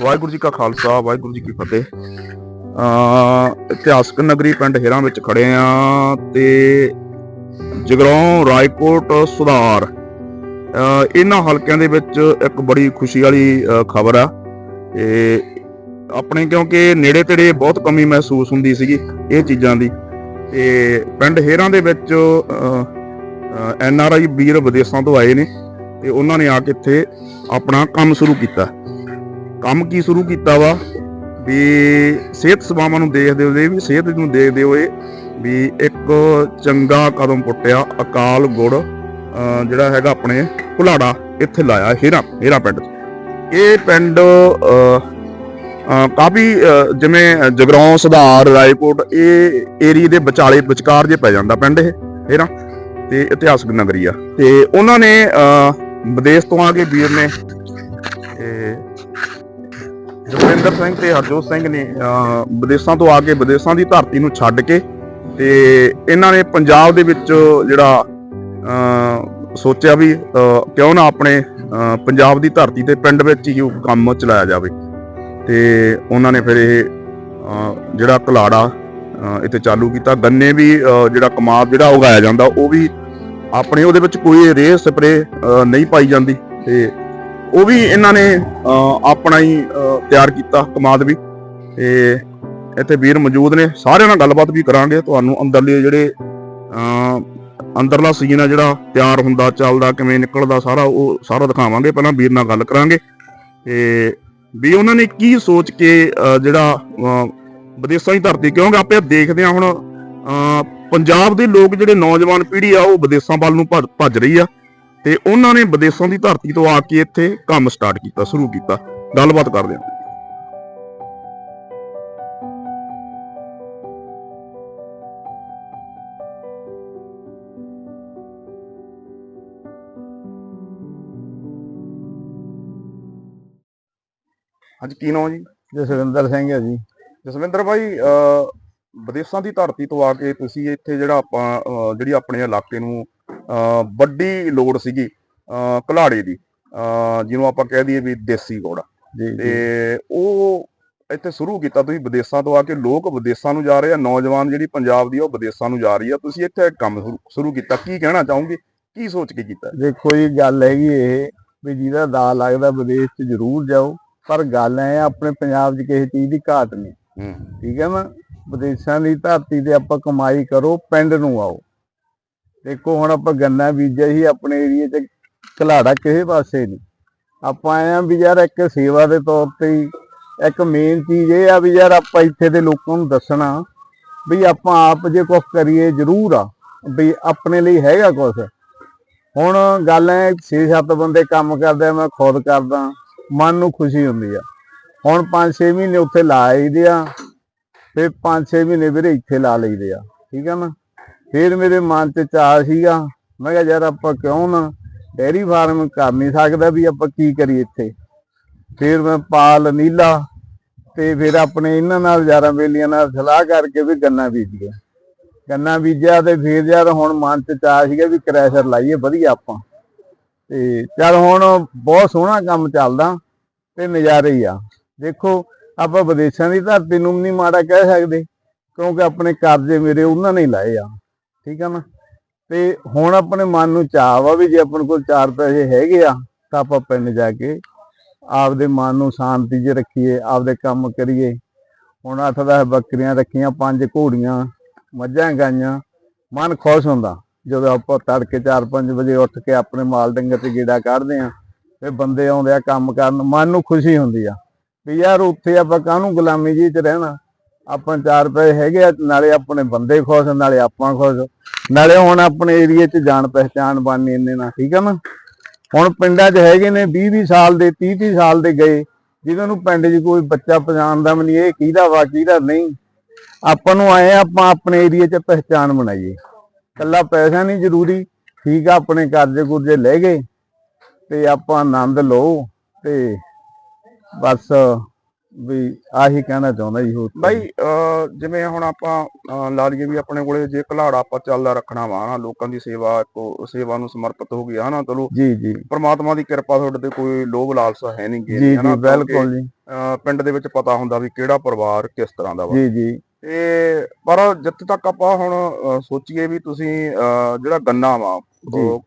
ਵਾਹਿਗੁਰੂ ਜੀ ਕਾ ਖਾਲਸਾ, ਵਾਹਿਗੁਰੂ ਜੀ ਕੀ ਫਤਿਹ। ਅ ਇਤਿਹਾਸਕ ਨਗਰੀ ਪਿੰਡ ਹੇਰਾਂ ਵਿੱਚ ਖੜੇ ਆ ਤੇ ਜਗਰਾਉਂ ਰਾਏਕੋਟ ਸੁਧਾਰ। ਇਹਨਾਂ ਹਲਕਿਆਂ ਦੇ ਵਿੱਚ ਇੱਕ ਬੜੀ ਖੁਸ਼ੀ ਵਾਲੀ ਖਬਰ ਆ। ਤੇ ਆਪਣੇ ਕਿਉਂਕਿ ਨੇੜੇ ਤੇੜੇ ਬਹੁਤ ਕਮੀ ਮਹਿਸੂਸ ਹੁੰਦੀ ਸੀਗੀ ਇਹ ਚੀਜ਼ਾਂ ਦੀ। ਤੇ ਪਿੰਡ ਹੇਰਾਂ ਦੇ ਵਿੱਚ ਐਨ ਆਰ ਆਈ ਵੀਰ ਵਿਦੇਸ਼ਾਂ ਤੋਂ ਆਏ ਨੇ ਤੇ ਉਹਨਾਂ ਨੇ ਆ ਕੇ ਇੱਥੇ ਆਪਣਾ ਕੰਮ ਸ਼ੁਰੂ ਕੀਤਾ। ਕੰਮ ਕੀ ਸ਼ੁਰੂ ਕੀਤਾ ਵਾ? ਵੀ ਸਿਹਤ ਸੇਵਾਵਾਂ ਨੂੰ ਦੇਖਦੇ ਹੋਏ ਵੀ ਸਿਹਤ ਨੂੰ ਦੇਖਦੇ ਹੋਏ ਵੀ ਇੱਕ ਚੰਗਾ ਕਦਮ ਪੁੱਟਿਆ ਅਕਾਲ ਗੁੜ ਜਿਹੜਾ ਹੈਗਾ ਆਪਣੇ ਕੁਲਾੜਾ ਇੱਥੇ ਲਾਇਆ ਹੀਰਾ ਹੀਰਾ ਪਿੰਡ ਇਹ ਪਿੰਡ ਕਾਫੀ ਜਿਵੇਂ ਜਗਰਾਉਂ ਸੁਧਾਰ ਰਾਏਕੋਟ ਇਹ ਏਰੀਏ ਦੇ ਵਿਚਾਲੇ ਵਿਚਕਾਰ ਜੇ ਪੈ ਜਾਂਦਾ ਪਿੰਡ ਇਹ ਹੀਰਾ ਤੇ ਇਤਿਹਾਸਕ ਨਗਰੀ ਆ। ਤੇ ਉਹਨਾਂ ਨੇ ਅਹ, ਵਿਦੇਸ਼ ਤੋਂ ਆ ਕੇ ਵੀਰ ਨੇ ਤੇ ਜਸਵਿੰਦਰ ਸਿੰਘ ਤੇ ਹਰਜੋਤ ਸਿੰਘ ਨੇ ਵਿਦੇਸ਼ਾਂ ਤੋਂ ਆ ਕੇ ਵਿਦੇਸ਼ਾਂ ਦੀ ਧਰਤੀ ਨੂੰ ਛੱਡ ਕੇ ਤੇ ਇਹਨਾਂ ਨੇ ਪੰਜਾਬ ਦੇ ਵਿੱਚ ਜਿਹੜਾ ਸੋਚਿਆ ਵੀ ਕਿਉਂ ਨਾ ਆਪਣੇ ਪੰਜਾਬ ਦੀ ਧਰਤੀ ਤੇ ਪਿੰਡ ਵਿੱਚ ਹੀ ਉਹ ਕੰਮ ਚਲਾਇਆ ਜਾਵੇ। ਤੇ ਉਹਨਾਂ ਨੇ ਫਿਰ ਇਹ ਜਿਹੜਾ ਕਲਾੜਾ ਇੱਥੇ ਚਾਲੂ ਕੀਤਾ। ਗੰਨੇ ਵੀ ਜਿਹੜਾ ਕਮਾਦ ਜਿਹੜਾ ਉਗਾਇਆ ਜਾਂਦਾ, ਉਹ ਵੀ ਆਪਣੇ ਉਹਦੇ ਵਿੱਚ ਕੋਈ ਰੇਹ ਸਪਰੇ ਨਹੀਂ ਪਾਈ ਜਾਂਦੀ। ਤੇ ਉਹ ਵੀ ਇਹਨਾਂ ਨੇ ਅਹ, ਆਪਣਾ ਹੀ ਤਿਆਰ ਕੀਤਾ ਕਮਾਦ ਵੀ। ਤੇ ਇੱਥੇ ਵੀਰ ਮੌਜੂਦ ਨੇ ਸਾਰਿਆਂ ਨਾਲ ਗੱਲਬਾਤ ਵੀ ਕਰਾਂਗੇ। ਤੁਹਾਨੂੰ ਅੰਦਰਲੇ ਜਿਹੜੇ ਅਹ, ਅੰਦਰਲਾ ਸੀਨ ਆ ਜਿਹੜਾ ਤਿਆਰ ਹੁੰਦਾ ਚੱਲਦਾ ਕਿਵੇਂ ਨਿਕਲਦਾ ਸਾਰਾ ਉਹ ਸਾਰਾ ਦਿਖਾਵਾਂਗੇ। ਪਹਿਲਾਂ ਵੀਰ ਨਾਲ ਗੱਲ ਕਰਾਂਗੇ। ਤੇ ਵੀ ਉਹਨਾਂ ਨੇ ਕੀ ਸੋਚ ਕੇ ਅਹ, ਜਿਹੜਾ ਅਹ, ਵਿਦੇਸ਼ਾਂ ਦੀ ਧਰਤੀ ਕਿਉਂਕਿ ਆਪੇ ਦੇਖਦੇ ਆ ਹੁਣ ਅਹ, ਪੰਜਾਬ ਦੇ ਲੋਕ ਜਿਹੜੇ ਨੌਜਵਾਨ ਪੀੜ੍ਹੀ ਆ ਉਹ ਵਿਦੇਸ਼ਾਂ ਵੱਲ ਨੂੰ ਭੱਜ- ਭੱਜ ਰਹੀ ਆ। ਤੇ ਉਹਨਾਂ ਨੇ ਵਿਦੇਸ਼ਾਂ ਦੀ ਧਰਤੀ ਤੋਂ ਆ ਕੇ ਇੱਥੇ ਕੰਮ ਸਟਾਰਟ ਕੀਤਾ ਸ਼ੁਰੂ ਕੀਤਾ। ਗੱਲਬਾਤ ਕਰਦੇ ਹਾਂ। ਅੱਜ ਕੀ ਨਾਮ ਜੀ? ਜਸਵਿੰਦਰ ਸਿੰਘ ਹੈ ਜੀ। ਜਸਵਿੰਦਰ ਭਾਈ ਵਿਦੇਸ਼ਾਂ ਦੀ ਧਰਤੀ ਤੋਂ ਆ ਕੇ ਤੁਸੀਂ ਇੱਥੇ ਜਿਹੜਾ ਆਪਾਂ ਜਿਹੜੀ ਆਪਣੇ ਇਲਾਕੇ ਨੂੰ ਵੱਡੀ ਲੋੜ ਸੀਗੀ ਘਲਾੜੇ ਦੀ ਜਿਹਨੂੰ ਆਪਾਂ ਕਹਿ ਦਈਏ ਵੀ ਦੇਸੀ ਗੋੜਾ ਜੀ ਤੇ ਉਹ ਇੱਥੇ ਸ਼ੁਰੂ ਕੀਤਾ ਤੁਸੀਂ ਵਿਦੇਸ਼ਾਂ ਤੋਂ ਆ ਕੇ ਲੋਕ ਵਿਦੇਸ਼ਾਂ ਨੂੰ ਜਾ ਰਹੇ ਆ ਨੌਜਵਾਨ ਜਿਹੜੀ ਪੰਜਾਬ ਦੀ ਉਹ ਵਿਦੇਸ਼ਾਂ ਨੂੰ ਜਾ ਰਹੀ ਆ। ਤੁਸੀਂ ਇੱਥੇ ਕੰਮ ਸ਼ੁਰੂ- ਕੀਤਾ ਕੀ ਕਹਿਣਾ ਚਾਹੋਗੇ? ਕੀ ਸੋਚ ਕੇ ਕੀਤਾ? ਦੇਖੋ ਜੀ ਗੱਲ ਹੈਗੀ ਇਹ ਵੀ ਜਿਹਦਾ ਦਾ ਲੱਗਦਾ ਵਿਦੇਸ਼ 'ਚ ਜ਼ਰੂਰ ਜਾਓ ਪਰ ਗੱਲ ਐ ਆਪਣੇ ਪੰਜਾਬ 'ਚ ਕਿਸੇ ਚੀਜ਼ ਦੀ ਘਾਟ ਨਹੀਂ। ਠੀਕ ਹੈ ਨਾ? ਵਿਦੇਸ਼ਾਂ ਦੀ ਧਰਤੀ ਤੇ ਆਪਾਂ ਕਮਾਈ ਕਰੋ, ਪਿੰਡ ਨੂੰ ਆਓ। ਦੇਖੋ ਹੁਣ ਆਪਾਂ ਗੰਨਾ ਬੀਜਿਆ ਸੀ, ਆਪਣੇ ਏਰੀਏ 'ਚ ਘਲਾੜਾ ਕਿਸੇ ਪਾਸੇ ਨਹੀਂ। ਆਪਾਂ ਆਏ ਵੀ ਯਾਰ ਇੱਕ ਸੇਵਾ ਦੇ ਤੌਰ ਤੇ ਇੱਕ ਮੇਨ ਚੀਜ਼ ਇਹ ਆ ਵੀ ਯਾਰ ਆਪਾਂ ਇੱਥੇ ਦੇ ਲੋਕਾਂ ਨੂੰ ਦੱਸਣਾ ਵੀ ਆਪਾਂ ਆਪ ਜੇ ਕੁਝ ਕਰੀਏ ਜ਼ਰੂਰ ਆ, ਵੀ ਆਪਣੇ ਲਈ ਹੈਗਾ ਕੁਝ ਹੁਣ ਗੱਲ ਹੈ 6-7 ਬੰਦੇ ਕੰਮ ਕਰਦੇ ਆ, ਮੈਂ ਖੁਦ ਕਰਦਾ, ਮਨ ਨੂੰ ਖੁਸ਼ੀ ਹੁੰਦੀ ਆ। ਹੁਣ 5-6 ਮਹੀਨੇ ਉੱਥੇ ਲਾ ਦੇ ਆ ਤੇ 5-6 ਮਹੀਨੇ ਵੀਰੇ ਇੱਥੇ ਲਾ ਲਈਦੇ ਆ, ਠੀਕ ਆ ਨਾ? ਫਿਰ ਮੇਰੇ ਮਨ 'ਚ ਚਾਹ ਸੀਗਾ, ਮੈਂ ਕਿਹਾ ਯਾਰ ਆਪਾਂ ਕਿਉਂ ਨਾ ਡੈਰੀ ਫਾਰਮ ਕਰ ਨਹੀਂ ਸਕਦਾ ਵੀ ਆਪਾਂ ਕੀ ਕਰੀਏ ਇੱਥੇ। ਫਿਰ ਮੈਂ ਪਾਲ ਨੀਲਾ ਤੇ ਫਿਰ ਆਪਣੇ ਇਹਨਾਂ ਨਾਲ ਯਾਰਾਂ ਬੇਲੀਆਂ ਨਾਲ ਸਲਾਹ ਕਰਕੇ ਵੀ ਗੰਨਾ ਬੀਜ ਗਿਆ ਗੰਨਾ ਬੀਜਿਆ ਤੇ ਫਿਰ ਯਾਰ ਹੁਣ ਮਨ 'ਚ ਚਾਹ ਸੀਗਾ ਵੀ ਕ੍ਰੈਸ਼ਰ ਲਾਈਏ, ਵਧੀਆ ਆਪਾਂ। ਤੇ ਚੱਲ ਹੁਣ ਬਹੁਤ ਸੋਹਣਾ ਕੰਮ ਚੱਲਦਾ ਤੇ ਨਜ਼ਾਰੇ ਹੀ ਆ। ਦੇਖੋ ਆਪਾਂ ਵਿਦੇਸ਼ਾਂ ਦੀ ਧਰਤੀ ਨੂੰ ਨਹੀਂ ਮਾੜਾ ਕਹਿ ਸਕਦੇ, ਕਿਉਂਕਿ ਆਪਣੇ ਕਰਜ਼ੇ ਮੇਰੇ ਉਹਨਾਂ ਨੇ ਲਾਏ ਆ, ਠੀਕ ਆ ਨਾ? ਤੇ ਹੁਣ ਆਪਣੇ ਮਨ ਨੂੰ ਚਾਹ ਵਾ ਵੀ ਜੇ ਆਪਣੇ ਕੋਲ ਚਾਰ ਪੈਸੇ ਹੈਗੇ ਆ, ਤਾਂ ਆਪਾਂ ਪਿੰਡ ਜਾ ਕੇ ਆਪਦੇ ਮਨ ਨੂੰ ਸ਼ਾਂਤੀ 'ਚ ਰੱਖੀਏ, ਆਪਦੇ ਕੰਮ ਕਰੀਏ। ਹੁਣ 8-10 ਬੱਕਰੀਆਂ ਰੱਖੀਆਂ, ਪੰਜ ਘੋੜੀਆਂ, ਮੱਝਾਂ ਗਾਈਆਂ, ਮਨ ਖੁਸ਼ ਹੁੰਦਾ। ਜਦੋਂ ਆਪਾਂ ਤੜਕੇ 4-5 ਵਜੇ ਉੱਠ ਕੇ ਆਪਣੇ ਮਾਲ ਡੰਗਰ ਤੇ ਗੇੜਾ ਕੱਢਦੇ ਆ, ਤੇ ਬੰਦੇ ਆਉਂਦੇ ਆ ਕੰਮ ਕਰਨ, ਮਨ ਨੂੰ ਖੁਸ਼ੀ ਹੁੰਦੀ ਆ। ਵੀ ਯਾਰ ਉੱਥੇ ਆਪਾਂ ਕਾਹਨੂੰ ਗੁਲਾਮੀ ਜੀ 'ਚ ਰਹਿਣਾ? ਆਪਾਂ ਚਾਰ ਪੈਸੇ ਹੈਗੇ ਆ ਨਾਲੇ ਆਪਣੇ ਬੰਦੇ ਖੁਸ਼ ਨਾਲੇ ਆਪਾਂ ਖੁਸ਼। ਨਾਲੇ ਹੁਣ ਆਪਣੇ ਏਰੀਏ 'ਚ ਜਾਣ ਪਹਿਚਾਣ ਬਣਨੀ ਇੰਨੇ ਨਾਲ ਠੀਕ ਆ ਨਾ? ਹੁਣ ਪਿੰਡਾਂ 'ਚ ਹੈਗੇ ਨੇ 20 20 ਸਾਲ ਦੇ 30 30 ਸਾਲ ਦੇ ਗਏ। ਜਿਨ੍ਹਾਂ ਨੂੰ ਪਿੰਡ 'ਚ ਕੋਈ ਬੱਚਾ ਪਛਾਣਦਾ ਵੀ ਨਹੀਂ ਇਹ ਕਿਹਦਾ ਵਾ ਕਿਹਦਾ ਨਹੀਂ? ਆਪਾਂ ਨੂੰ ਆਏ ਆ, ਆਪਾਂ ਆਪਣੇ ਏਰੀਏ 'ਚ ਪਹਿਚਾਣ ਬਣਾਈਏ। ਕੱਲਾ ਪੈਸਾ ਨਹੀਂ ਜ਼ਰੂਰੀ ਠੀਕ ਆ ਆਪਣੇ ਕਰਜ਼ੇ ਕੁਰਜ਼ੇ ਲੈ ਗਏ। ਤੇ ਆਪਾਂ ਆਨੰਦ ਲਓ ਤੇ ਬਸ ਵੀ ਆਹੀ ਕਹਿਣਾ ਚਾਹੁੰਦਾ ਜੀ ਹੋਰ ਬਾਈ ਅਹ ਜਿਵੇਂ ਹੁਣ ਆਪਾਂ ਅਹ ਲਾ ਲਈਏ ਵੀ ਆਪਣੇ ਕੋਲੇ ਜੇ ਘਲਾੜਾ ਆਪਾਂ ਚੱਲਦਾ ਰੱਖਣਾ ਵਾ ਹਨਾ ਲੋਕਾਂ ਦੀ ਸੇਵਾ ਕੋ ਸੇਵਾ ਨੂੰ ਸਮਰਪਿਤ ਹੋ ਗਿਆ ਹਨਾ ਚਲੋ ਜੀ ਜੀ। ਪ੍ਰਮਾਤਮਾ ਦੀ ਕਿਰਪਾ ਤੁਹਾਡੇ ਤੇ ਕੋਈ ਲੋਭ ਲਾਲਸਾ ਹੈ ਨਹੀਂ ਜੀ ਜੀ ਬਿਲਕੁਲ ਜੀ। ਪਿੰਡ ਦੇ ਵਿੱਚ ਪਤਾ ਹੁੰਦਾ ਵੀ ਕਿਹੜਾ ਪਰਿਵਾਰ ਕਿਸ ਤਰ੍ਹਾਂ ਦਾ ਵਾ। ਜੀ ਜੀ। ਤੇ ਪਰ ਜਿੱਥੇ ਤੱਕ ਆਪਾਂ ਹੁਣ ਸੋਚੀਏ ਵੀ ਤੁਸੀਂ ਜਿਹੜਾ ਗੰਨਾ ਵਾ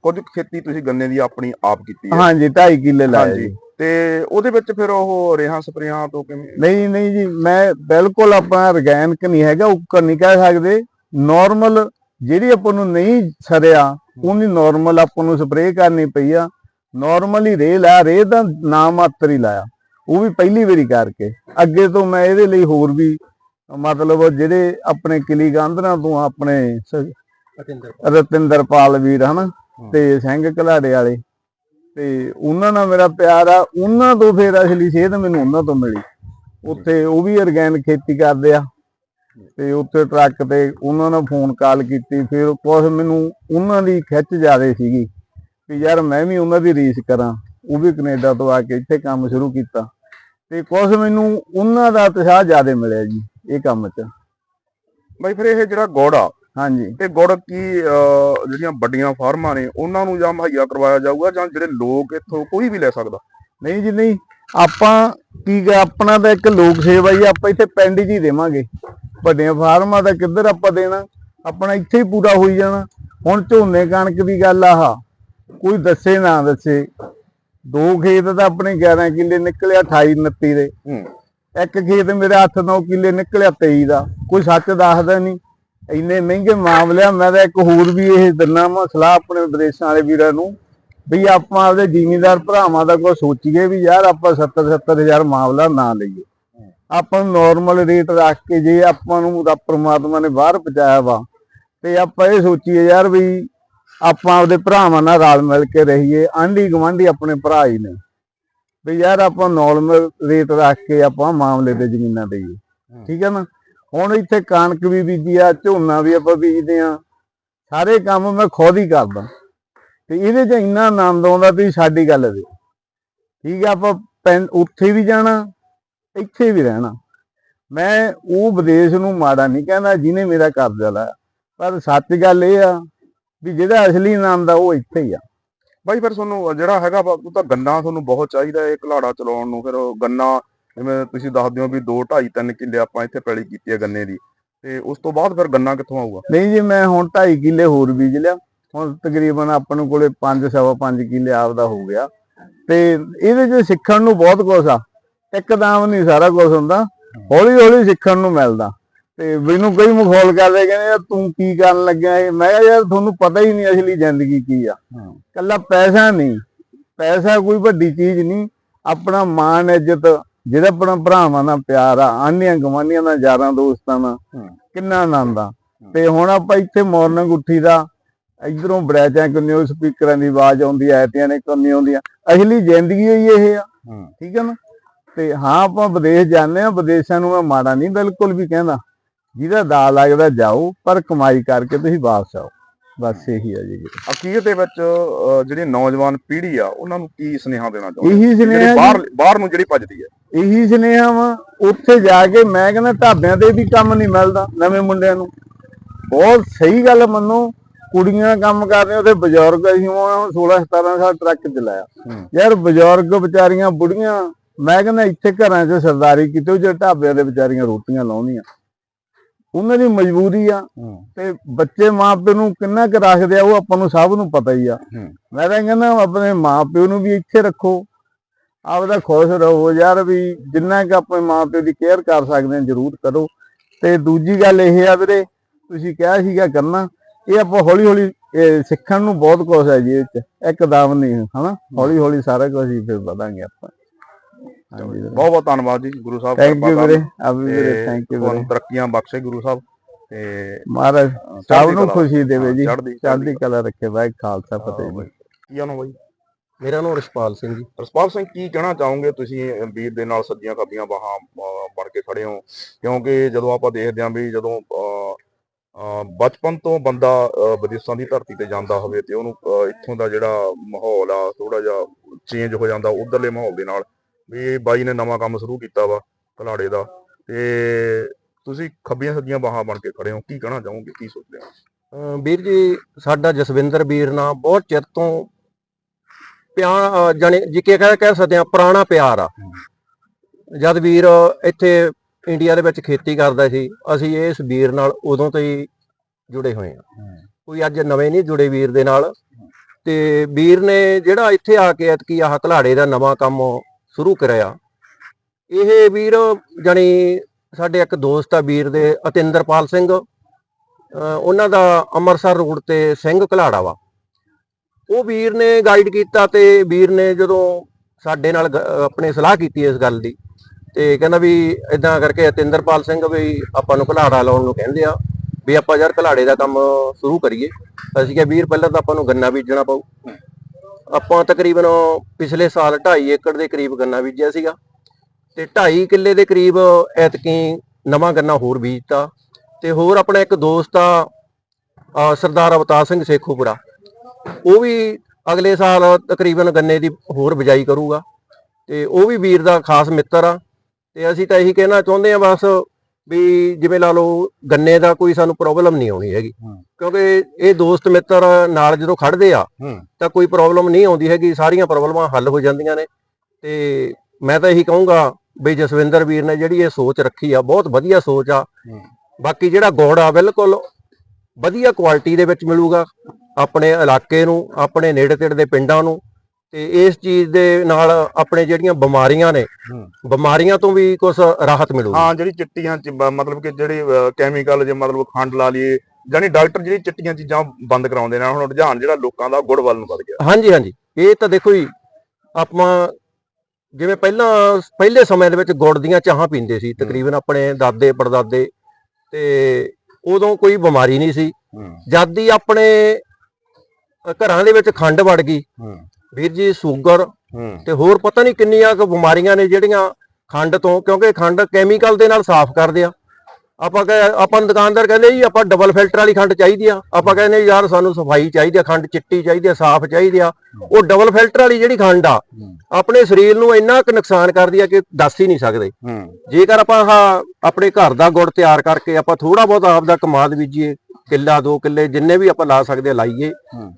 ਕੁਝ ਖੇਤੀ ਤੁਸੀਂ ਗੰਨੇ ਦੀ ਆਪਣੀ ਆਪ ਕੀਤੀ ਹੈ। ਹਾਂਜੀ 2.5 ਕਿੱਲੇ ਲਾਇਆ ਜੀ। ਤੇ ਉਹਦੇ ਵਿੱਚ ਫਿਰ ਉਹ ਰੇਹਾਂ ਸਪਰੇਆਂ ਤੋਂ ਕਿਵੇਂ? ਨਹੀਂ ਨਹੀਂ ਜੀ ਮੈਂ ਬਿਲਕੁਲ ਆਪਣਾ ਰਗੈਨਿਕ ਨਹੀਂ ਹੈਗਾ ਉੱਕਰ ਨਹੀਂ ਕਹਿ ਸਕਦੇ। ਨਾਰਮਲ ਜਿਹੜੀ ਆਪਾਂ ਨੂੰ ਨਹੀਂ ਸਰਿਆ ਉਹਨੀ ਨਾਰਮਲ ਆਪਾਂ ਨੂੰ ਸਪਰੇਅ ਕਰਨੀ ਪਈ ਆ। ਨਾਰਮਲੀ ਰੇ ਲਾ ਰੇ ਦਾ ਨਾਮ ਮਾਤਰ ਹੀ ਲਾਇਆ। ਉਹ ਵੀ ਪਹਿਲੀ ਵਾਰੀ ਕਰਕੇ। ਅੱਗੇ ਤੋਂ ਮੈਂ ਇਹਦੇ ਲਈ ਹੋਰ ਵੀ ਮਤਲਬ ਜਿਹੜੇ ਆਪਣੇ ਕਿਲੀ ਗਾਂਧਰਾਂ ਤੋਂ ਆਪਣੇ ਰਤਿੰਦਰਪਾਲ ਵੀਰ ਹਨਾ? ਤੇ ਸਿੰਘ ਘਲਾੜੇ ਵਾਲੇ। ਤੇ ਉਹਨਾਂ ਨਾਲ ਮੇਰਾ ਪਿਆਰ ਆ। ਉਹਨਾਂ ਤੋਂ ਫਿਰ ਅਸਲੀ ਸੇਧ ਮੈਨੂੰ ਉਹਨਾਂ ਤੋਂ ਮਿਲੀ। ਉੱਥੇ ਉਹ ਵੀ ਆਰਗੈਨਿਕ ਖੇਤੀ ਕਰਦੇ ਆ। ਤੇ ਉੱਥੇ ਟਰੱਕ ਤੇ ਉਹਨਾਂ ਨਾਲ ਫੋਨ ਕਾਲ ਕੀਤੀ। ਫਿਰ ਕੁਛ ਮੈਨੂੰ ਉਹਨਾਂ ਦੀ ਖਿੱਚ ਜ਼ਿਆਦੇ ਸੀਗੀ ਵੀ ਯਾਰ ਮੈਂ ਵੀ ਉਹਨਾਂ ਦੀ ਰੀਸ ਕਰਾਂ। ਉਹ ਵੀ ਕੈਨੇਡਾ ਤੋਂ ਆ ਕੇ ਇੱਥੇ ਕੰਮ ਸ਼ੁਰੂ ਕੀਤਾ। ਤੇ ਕੁਛ ਮੈਨੂੰ ਉਹਨਾਂ ਦਾ ਉਤਸ਼ਾਹ ਜ਼ਿਆਦੇ ਮਿਲਿਆ ਜੀ। ਇਹ ਕੰਮ 'ਚ। ਬਾਈ ਫਿਰ ਇਹ ਜਿਹੜਾ ਗੁੜ ਆ ਹਾਂਜੀ। ਤੇ ਗੁੜ ਕੀ ਅਹ, ਜਿਹੜੀਆਂ ਵੱਡੀਆਂ ਫਾਰਮਾਂ ਨੇ ਉਹਨਾਂ ਨੂੰ ਜਾਂ ਮੁਹੱਈਆ ਕਰਵਾਇਆ ਜਾਊਗਾ ਜਾਂ ਜਿਹੜੇ ਲੋਕ ਇੱਥੋਂ ਕੋਈ ਵੀ ਲੈ ਸਕਦਾ? ਨਹੀਂ ਜੀ ਨਹੀਂ। ਆਪਾਂ ਕੀ ਗਾ- ਆਪਣਾ ਤਾਂ ਇੱਕ ਲੋਕ ਸੇਵਾ ਹੀ ਆ, ਆਪਾਂ ਇੱਥੇ ਪਿੰਡ 'ਚ ਹੀ ਦੇਵਾਂਗੇ। ਵੱਡੀਆਂ ਫਾਰਮਾਂ ਦਾ ਕਿੱਧਰ ਆਪਾਂ ਦੇਣਾ? ਆਪਣਾ ਇੱਥੇ ਹੀ ਪੂਰਾ ਹੋਈ ਜਾਣਾ। ਹੁਣ ਝੋਨੇ ਕਣਕ ਦੀ ਗੱਲ ਆਹ। ਕੋਈ ਦੱਸੇ ਨਾ ਦੱਸੇ। ਦੋ ਖੇਤ ਤਾਂ ਆਪਣੇ 11 ਕਿੱਲੇ ਨਿਕਲਿਆ 28 29 ਦੇ। ਹੂੰ। ਇੱਕ ਖੇਤ ਮੇਰੇ 8-9 ਕਿੱਲੇ ਨਿਕਲਿਆ 23 ਦਾ। ਕੋਈ ਸੱਚ ਦੱਸਦਾ ਨਹੀਂ ਇੰਨੇ ਮਹਿੰਗੇ ਮਾਮਲੇ ਮੈਂ ਤਾਂ ਇੱਕ ਹੋਰ ਵੀ ਇਹ ਦਿੰਨਾ ਵਾ, ਸਲਾਹ ਆਪਣੇ ਵਿਦੇਸ਼ਾਂ ਵਾਲੇ ਵੀਰਾਂ ਨੂੰ, ਵੀ ਆਪਾਂ ਆਪਦੇ ਜ਼ਿਮੀਂਦਾਰ ਭਰਾਵਾਂ ਦਾ ਕੋਈ ਸੋਚੀਏ ਵੀ ਯਾਰ ਆਪਾਂ 70 ਹਜ਼ਾਰ ਮਾਮਲਾ ਨਾ ਲਈਏ। ਆਪਾਂ ਨੂੰ ਨਾਰਮਲ ਰੇਟ ਰੱਖ ਕੇ ਜੇ ਆਪਾਂ ਨੂੰ ਰੱਬ ਪ੍ਰਮਾਤਮਾ ਨੇ ਬਾਹਰ ਪਹੁੰਚਾਇਆ ਵਾ, ਤੇ ਆਪਾਂ ਇਹ ਸੋਚੀਏ ਯਾਰ ਵੀ ਆਪਾਂ ਆਪਦੇ ਭਰਾਵਾਂ ਨਾਲ ਰਲ ਮਿਲ ਕੇ ਰਹੀਏ ਆਂਢੀ ਗੁਆਂਢੀ ਆਪਣੇ ਭਰਾ ਹੀ ਨੇ। ਵੀ ਯਾਰ ਆਪਾਂ ਨਾਰਮਲ ਰੇਟ ਰੱਖ ਕੇ ਆਪਾਂ ਮਾਮਲੇ ਤੇ ਜ਼ਮੀਨਾਂ ਦੇਈਏ ਠੀਕ ਹੈ ਨਾ? ਹੁਣ ਇੱਥੇ ਕਣਕ ਵੀ ਬੀਜੀ ਆ ਝੋਨਾ ਵੀ ਆਪਾਂ ਬੀਜਦੇ ਆ ਸਾਰੇ ਕੰਮ ਮੈਂ ਖੁਦ ਹੀ ਕਰਦਾ। ਤੇ ਇਹਦੇ 'ਚ ਇੰਨਾ ਆਨੰਦ ਆਉਂਦਾ ਵੀ ਸਾਡੀ ਗੱਲ ਦੇ। ਠੀਕ ਹੈ ਆਪਾਂ ਉੱਥੇ ਵੀ ਜਾਣਾ ਇੱਥੇ ਵੀ ਰਹਿਣਾ। ਮੈਂ ਉਹ ਵਿਦੇਸ਼ ਨੂੰ ਮਾੜਾ ਨਹੀਂ ਕਹਿੰਦਾ ਜਿਹਨੇ ਮੇਰਾ ਕਰਜ਼ਾ ਲਾਇਆ। ਪਰ ਸੱਚ ਗੱਲ ਇਹ ਆ ਵੀ ਜਿਹੜਾ ਅਸਲੀ ਆਨੰਦ ਆ ਉਹ ਇੱਥੇ ਹੀ ਆ। ਬਾਈ ਫਿਰ ਤੁਹਾਨੂੰ ਜਿਹੜਾ ਹੈਗਾ ਉਹ ਤਾਂ ਗੰਨਾ ਤੁਹਾਨੂੰ ਬਹੁਤ ਚਾਹੀਦਾ ਇਹ ਘਲਾੜਾ ਚਲਾਉਣ ਨੂੰ। ਫਿਰ ਉਹ ਗੰਨਾ, ਜਿਵੇਂ ਤੁਸੀਂ ਦੱਸਦੇ ਹੋ ਵੀ 2 2.5 3 ਕਿੱਲੇ ਆਪਾਂ ਇੱਥੇ ਪੈਲੀ ਕੀਤੀ ਹੈ ਗੰਨੇ ਦੀ। ਤੇ ਉਸ ਤੋਂ ਬਾਅਦ ਫਿਰ ਗੰਨਾ ਕਿੱਥੋਂ ਆਊਗਾ? ਨਹੀਂ ਜੀ, ਮੈਂ ਹੁਣ 2.5 ਕਿੱਲੇ ਹੋਰ ਬੀਜ ਲਿਆ। ਹੁਣ ਤਕਰੀਬਨ ਆਪਾਂ ਨੂੰ ਕੋਲੇ 5 ਸਵਾ 5 ਕਿੱਲੇ ਆਪਦਾ ਹੋ ਗਿਆ। ਤੇ ਇਹਦੇ 'ਚ ਸਿੱਖਣ ਨੂੰ ਬਹੁਤ ਕੁਝ ਆ। ਇੱਕਦਮ ਨਹੀਂ ਸਾਰਾ ਕੁਝ ਹੁੰਦਾ। ਹੌਲੀ ਹੌਲੀ ਸਿੱਖਣ ਨੂੰ ਮਿਲਦਾ। ਤੇ ਮੈਨੂੰ ਕਈ ਮਖੌਲ ਕਰਦੇ ਕਹਿੰਦੇ ਯਾਰ ਤੂੰ ਕੀ ਕਰਨ ਲੱਗਿਆ ਮੈਂ ਕਿਹਾ ਯਾਰ ਤੁਹਾਨੂੰ ਪਤਾ ਹੀ ਨਹੀਂ ਅਸਲੀ ਜ਼ਿੰਦਗੀ ਕੀ ਆ। ਕੱਲਾ ਪੈਸਾ ਨਹੀਂ। ਪੈਸਾ ਕੋਈ ਵੱਡੀ ਚੀਜ਼ ਨਹੀਂ। ਆਪਣਾ ਮਾਣ ਇੱਜ਼ਤ ਜਿਹੜਾ ਆਪਣਾ ਭਰਾਵਾਂ ਨਾਲ ਪਿਆਰ ਆ ਆਂਢੀਆਂ ਗਵਾਂਢੀਆਂ ਦਾ ਯਾਰਾਂ ਦੋਸਤਾਂ ਨਾਲ। ਕਿੰਨਾ ਆਨੰਦ ਆ। ਤੇ ਹੁਣ ਆਪਾਂ ਇੱਥੇ ਮਾਰਨਿੰਗ ਉੱਠੀ ਦਾ ਇਧਰੋਂ ਬਰੈਚਾਂ ਕੰਨਿਓ ਸਪੀਕਰਾਂ ਦੀ ਆਵਾਜ਼ ਆਉਂਦੀ ਐ ਐਤਿਆਂ ਨੇ ਕੰਨੀ ਆਉਂਦੀਆਂ ਅਸਲੀ ਜ਼ਿੰਦਗੀ ਹੀ ਇਹ ਆ। ਠੀਕ ਹੈ ਨਾ? ਤੇ ਹਾਂ ਆਪਾਂ ਵਿਦੇਸ਼ ਜਾਂਦੇ ਆ। ਵਿਦੇਸ਼ਾਂ ਨੂੰ ਮੈਂ ਮਾੜਾ ਨਹੀਂ ਬਿਲਕੁਲ ਵੀ ਕਹਿੰਦਾ। ਜਿਹਦਾ ਦਾ ਲੱਗਦਾ ਜਾਓ ਪਰ ਕਮਾਈ ਕਰਕੇ ਤੁਸੀਂ ਵਾਪਸ ਆਓ। ਬਸ ਇਹੀ ਆ ਜੀ। ਅਖੀਰ ਦੇ ਵਿੱਚ ਜਿਹੜੀ ਨੌਜਵਾਨ ਪੀੜ੍ਹੀ ਆ ਉਹਨਾਂ ਨੂੰ ਕੀ ਸੁਨੇਹਾ ਦੇਣਾ ਚਾਹੁੰਦੇ ਇਹੀ ਸੁਨੇਹਾ ਜੀ, ਬਾਹਰ ਬਾਹਰ ਨੂੰ ਜਿਹੜੀ ਭੱਜਦੀ ਹੈ ਇਹੀ ਸੁਨੇਹਾ ਵਾ ਉੱਥੇ ਜਾ ਕੇ ਮੈਂ ਕਹਿੰਦਾ ਢਾਬਿਆਂ ਤੇ ਵੀ ਕੰਮ ਨਹੀਂ ਮਿਲਦਾ ਨਵੇਂ ਮੁੰਡਿਆਂ ਨੂੰ। ਬਹੁਤ ਸਹੀ ਗੱਲ ਮੰਨੋ ਕੁੜੀਆਂ ਕੰਮ ਕਰਦੀਆਂ ਉੱਥੇ ਬਜ਼ੁਰਗ ਅਸੀਂ ਹੁਣ 16 17 ਸਾਲ ਟਰੱਕ ਚਲਾਇਆ। ਹੂੰ। ਯਾਰ ਬਜ਼ੁਰਗ ਵਿਚਾਰੀਆਂ ਬੁੜੀਆਂ ਮੈਂ ਕਹਿੰਦਾ ਇੱਥੇ ਘਰਾਂ 'ਚ ਸਰਦਾਰੀ ਕੀਤੀ ਉਹ ਜਿਹੜੇ ਢਾਬਿਆਂ ਦੇ ਵਿਚਾਰੀਆਂ ਰੋਟੀਆਂ ਲਾਉਂਦੀਆਂ। ਉਹਨਾਂ ਦੀ ਮਜਬੂਰੀ ਆ ਤੇ ਬੱਚੇ ਮਾਪੇ ਨੂੰ ਕਿੰਨਾ ਕੁ ਰੱਖਦੇ ਆ ਉਹ ਆਪਾਂ ਨੂੰ ਸਭ ਨੂੰ ਪਤਾ ਹੀ ਆ। ਮੈਂ ਤਾਂ ਕਹਿੰਦਾ ਆਪਣੇ ਮਾਪਿਓ ਨੂੰ ਵੀ ਇੱਥੇ ਰੱਖੋ। ਆਪਦਾ ਖੁਸ਼ ਰਹੋ ਯਾਰ ਵੀ ਜਿੰਨਾ ਕਿ ਆਪਣੇ ਮਾਪਿਓ ਦੀ ਕੇਅਰ ਕਰ ਸਕਦੇ ਆ ਜਰੂਰ ਕਰੋ। ਤੇ ਦੂਜੀ ਗੱਲ ਇਹ ਆ ਵੀਰੇ ਤੁਸੀਂ ਕਿਹਾ ਸੀਗਾ ਕਰਨਾ ਇਹ ਆਪਾਂ ਹੌਲੀ ਹੌਲੀ ਇਹ ਸਿੱਖਣ ਨੂੰ ਬਹੁਤ ਕੁਝ ਹੈ ਜੀ ਇਹ ਚ ਇੱਕਦਮ ਨਹੀਂ ਹਨਾ? ਹੌਲੀ ਹੌਲੀ ਸਾਰਾ ਕੁਝ ਹੀ ਫਿਰ ਵਧਾਂਗੇ ਆਪਾਂ। ਬਹੁਤ ਬਹੁਤ ਧੰਨਵਾਦ ਜੀ ਗੁਰੂ ਸਾਹਿਬ ਥੈਂਕ ਯੂ। ਵੀਰੇ ਆ ਵੀ ਵੀਰੇ ਥੈਂਕ ਯੂ ਵੀਰੇ। ਤਰੱਕੀਆਂ ਬਖਸ਼ੇ ਗੁਰੂ ਸਾਹਿਬ। ਤੇ ਮਹਾਰਾਜ ਸਭ ਨੂੰ। ਖੁਸ਼ੀ ਦੇਵੇ ਜੀ। ਚੜ੍ਹਦੀ ਕਲਾ। ਰੱਖੇ ਵਾਹਿ ਖਾਲਸਾ ਫਤਿਹ ਜੀ। ਕੀ ਆਨੋ ਬਾਈ? ਮੇਰਾ ਨਾਮ ਰਿਸ਼ਪਾਲ ਸਿੰਘ ਜੀ। ਰਸਪਾਲ ਸਿੰਘ ਕੀ ਕਹਿਣਾ ਚਾਹੋਗੇ ਤੁਸੀਂ ਵੀਰ ਦੇ ਨਾਲ ਸੱਜੀਆਂ ਖੱਬੀਆਂ ਬਾਹਾਂ ਬਣ ਕੇ ਖੜੇ ਹੋ? ਕਿਉਂਕਿ ਜਦੋਂ ਆਪਾਂ ਦੇਖਦੇ ਆਂ ਵੀ ਜਦੋਂ ਬਚਪਨ ਤੋਂ ਬੰਦਾ ਵਿਦੇਸ਼ਾਂ ਦੀ ਧਰਤੀ ਤੇ ਜਾਂਦਾ ਹੋਵੇ ਤੇ ਉਹਨੂੰ ਇੱਥੋਂ ਦਾ ਜਿਹੜਾ ਮਾਹੌਲ ਆ ਥੋੜਾ ਜਿਹਾ ਚੇਂਜ ਹੋ ਜਾਂਦਾ ਉਧਰਲੇ ਮਾਹੌਲ ਦੇ ਨਾਲ ਵੀ ਇਹ ਬਾਈ ਨੇ ਨਵਾਂ ਕੰਮ ਸ਼ੁਰੂ ਕੀਤਾ ਵਾ ਘਲਾੜੇ ਦਾ ਤੇ ਤੁਸੀਂ ਖੱਬੀਆਂ ਸੱਜੀਆਂ ਬਾਹਾਂ ਬਣ ਕੇ ਖੜੇ ਹੋ ਕੀ ਕਹਿਣਾ ਚਾਹੋਗੇ ਕੀ ਸੋਚਦੇ ਹੋ? ਵੀਰ ਜੀ ਸਾਡਾ ਜਸਵਿੰਦਰ ਵੀਰ ਨਾਲ ਬਹੁਤ ਚਿਰ ਤੋਂ ਪਿਆਰ ਜਾਣੇ ਜੀ ਕੀ ਕਹਿ ਕਹਿ ਸਕਦੇ ਆ ਪੁਰਾਣਾ ਪਿਆਰ ਆ। ਜਦ ਵੀਰ ਇੱਥੇ ਇੰਡੀਆ ਦੇ ਵਿੱਚ ਖੇਤੀ ਕਰਦਾ ਸੀ ਅਸੀਂ ਇਸ ਵੀਰ ਨਾਲ ਉਦੋਂ ਤੋਂ ਹੀ ਜੁੜੇ ਹੋਏ ਹਾਂ। ਕੋਈ ਅੱਜ ਨਵੇਂ ਨਹੀਂ ਜੁੜੇ ਵੀਰ ਦੇ ਨਾਲ। ਤੇ ਵੀਰ ਨੇ ਜਿਹੜਾ ਇੱਥੇ ਆ ਕੇ ਐਤਕੀ ਆਹ ਘਲਾੜੇ ਦਾ ਨਵਾਂ ਕੰਮ ਸ਼ੁਰੂ ਕਰਿਆ। ਇਹ ਵੀਰ ਜਾਣੀ ਸਾਡੇ ਇੱਕ ਦੋਸਤ ਆ ਵੀਰ ਦੇ, ਅਤਿੰਦਰਪਾਲ ਸਿੰਘ। ਉਹਨਾਂ ਦਾ ਅੰਮ੍ਰਿਤਸਰ ਰੋਡ ਤੇ ਸਿੰਘ ਘਲਾੜਾ ਵਾ। ਉਹ ਵੀਰ ਨੇ ਗਾਈਡ ਕੀਤਾ ਤੇ ਵੀਰ ਨੇ ਜਦੋਂ ਸਾਡੇ ਨਾਲ ਆਪਣੇ ਸਲਾਹ ਕੀਤੀ ਇਸ ਗੱਲ ਦੀ, ਤੇ ਕਹਿੰਦਾ ਵੀ ਇਦਾਂ ਕਰਕੇ ਅਤਿੰਦਰਪਾਲ ਸਿੰਘ ਵੀ ਆਪਾਂ ਨੂੰ ਘਲਾੜਾ ਲਾਉਣ ਨੂੰ ਕਹਿੰਦੇ ਆ, ਵੀ ਆਪਾਂ ਯਾਰ ਘਲਾੜੇ ਦਾ ਕੰਮ ਸ਼ੁਰੂ ਕਰੀਏ। ਅਸੀਂ ਕਿਹਾ, ਵੀਰ, ਪਹਿਲਾਂ ਤਾਂ ਆਪਾਂ ਨੂੰ ਗੰਨਾ ਬੀਜਣਾ ਪਊ। ਆਪਾਂ ਤਕਰੀਬਨ ਪਿਛਲੇ ਸਾਲ 2.5 ਏਕੜ ਦੇ ਕਰੀਬ ਗੰਨਾ ਬੀਜਿਆ ਸੀਗਾ ਤੇ 2.5 ਕਿੱਲੇ ਦੇ ਕਰੀਬ ਐਤਕੀ ਨਵਾਂ ਗੰਨਾ ਹੋਰ ਬੀਜਤਾ ਤੇ ਹੋਰ ਆਪਣਾ ਇੱਕ ਦੋਸਤ ਆ ਸਰਦਾਰ ਅਵਤਾਰ ਸਿੰਘ ਸੇਖੋਪੁਰਾ, ਉਹ ਵੀ ਅਗਲੇ ਸਾਲ ਤਕਰੀਬਨ ਗੰਨੇ ਦੀ ਹੋਰ ਬਿਜਾਈ ਕਰੂਗਾ ਤੇ ਉਹ ਵੀ ਵੀਰ ਦਾ ਖਾਸ ਮਿੱਤਰ ਆ ਤੇ ਅਸੀਂ ਤਾਂ ਇਹੀ ਕਹਿਣਾ ਚਾਹੁੰਦੇ ਆ ਬਸ ਵੀ ਜਿਵੇਂ ਲਾ ਲਓ ਗੰਨੇ ਦਾ ਕੋਈ ਸਾਨੂੰ ਪ੍ਰੋਬਲਮ ਨਹੀਂ ਆਉਣੀ ਹੈਗੀ। ਕਿਉਂਕਿ ਇਹ ਦੋਸਤ ਮਿੱਤਰ ਨਾਲ ਜਦੋਂ ਖੜਦੇ ਆ। ਤਾਂ ਕੋਈ ਪ੍ਰੋਬਲਮ ਨਹੀਂ ਆਉਂਦੀ ਹੈਗੀ ਸਾਰੀਆਂ ਪ੍ਰੋਬਲਮਾਂ ਹੱਲ ਹੋ ਜਾਂਦੀਆਂ ਨੇ ਤੇ ਮੈਂ ਤਾਂ ਇਹੀ ਕਹੂੰਗਾ ਵੀ ਜਸਵਿੰਦਰ ਵੀਰ ਨੇ ਜਿਹੜੀ ਇਹ ਸੋਚ ਰੱਖੀ ਆ ਬਹੁਤ ਵਧੀਆ ਸੋਚ ਆ। ਬਾਕੀ ਜਿਹੜਾ ਗੁੜ ਆ ਬਿਲਕੁਲ ਵਧੀਆ ਕੁਆਲਿਟੀ ਦੇ ਵਿੱਚ ਮਿਲੂਗਾ ਆਪਣੇ ਇਲਾਕੇ ਨੂੰ ਆਪਣੇ ਨੇੜੇ ਤੇੜੇ ਦੇ ਪਿੰਡਾਂ ਨੂੰ ਤੇ ਇਸ ਚੀਜ਼ ਦੇ ਨਾਲ ਆਪਣੇ ਜਿਹੜੀਆਂ ਬਿਮਾਰੀਆਂ ਨੇ। ਬਿਮਾਰੀਆਂ ਤੋਂ ਵੀ ਕੁਝ ਰਾਹਤ ਮਿਲੂਗੀ। ਹਾਂ ਜਿਹੜੀ ਚਿੱਟੀਆਂ ਮਤਲਬ ਕਿ ਜਿਹੜੇ ਕੈਮੀਕਲ ਜੇ ਮਤਲਬ ਖੰਡ ਲਾ ਲਈਏ ਜਾਨੀ ਡਾਕਟਰ ਜਿਹੜੀ ਚਿੱਟੀਆਂ ਚੀਜ਼ਾਂ ਬੰਦ ਕਰਾਉਂਦੇ ਨੇ ਹੁਣ ਰੁਝਾਨ ਜਿਹੜਾ ਲੋਕਾਂ ਦਾ ਗੁੜ ਵੱਲ ਨੂੰ ਵੱਧ ਗਿਆ। ਹਾਂਜੀ ਹਾਂਜੀ। ਇਹ ਤਾਂ ਦੇਖੋ ਜੀ ਆਪਾਂ ਜਿਵੇਂ ਪਹਿਲਾਂ ਪਹਿਲੇ ਸਮੇਂ ਦੇ ਵਿੱਚ ਗੁੜ ਦੀਆਂ ਚਾਹਾਂ ਪੀਂਦੇ ਸੀ ਤਕਰੀਬਨ ਆਪਣੇ ਦਾਦੇ ਪੜਦਾਦੇ ਤੇ ਉਦੋਂ ਕੋਈ ਬਿਮਾਰੀ ਨਹੀਂ ਸੀ। ਜਦ ਹੀ ਆਪਣੇ ਘਰਾਂ ਦੇ ਵਿੱਚ ਖੰਡ ਵੜ ਗਈ। ਵੀਰ ਜੀ ਸ਼ੂਗਰ ਤੇ ਹੋਰ ਪਤਾ ਨਹੀਂ ਕਿੰਨੀਆਂ ਕੁ ਬਿਮਾਰੀਆਂ ਨੇ ਜਿਹੜੀਆਂ ਖੰਡ ਤੋਂ ਕਿਉਂਕਿ ਖੰਡ ਕੈਮੀਕਲ ਦੇ ਨਾਲ ਸਾਫ਼ ਕਰਦੇ ਆ। ਆਪਾਂ ਕਹੇ ਆਪਾਂ ਦੁਕਾਨਦਾਰ ਕਹਿੰਦੇ ਜੀ ਆਪਾਂ ਡਬਲ ਫਿਲਟਰ ਵਾਲੀ ਖੰਡ ਚਾਹੀਦੀ ਆ। ਆਪਾਂ ਕਹਿੰਦੇ ਯਾਰ ਸਾਨੂੰ ਸਫ਼ਾਈ ਚਾਹੀਦੀ ਆ ਖੰਡ ਚਿੱਟੀ ਚਾਹੀਦੀ ਆ ਸਾਫ਼ ਚਾਹੀਦੀ ਆ। ਉਹ ਡਬਲ ਫਿਲਟਰ ਵਾਲੀ ਜਿਹੜੀ ਖੰਡ ਆ ਆਪਣੇ ਸਰੀਰ ਨੂੰ ਇੰਨਾ ਕੁ ਨੁਕਸਾਨ ਕਰਦੀ ਆ ਕਿ ਦੱਸ ਹੀ ਨਹੀਂ ਸਕਦੇ। ਜੇਕਰ ਆਪਾਂ ਆਪਣੇ ਘਰ ਦਾ ਗੁੜ ਤਿਆਰ ਕਰਕੇ ਆਪਾਂ ਥੋੜਾ ਬਹੁਤ ਆਪ ਦਾ ਕਮਾਦ ਬੀਜੀਏ ਕਿੱਲਾ ਦੋ ਕਿੱਲੇ ਜਿੰਨੇ ਵੀ ਆਪਾਂ ਲਾ ਸਕਦੇ ਆ ਲਾਈਏ।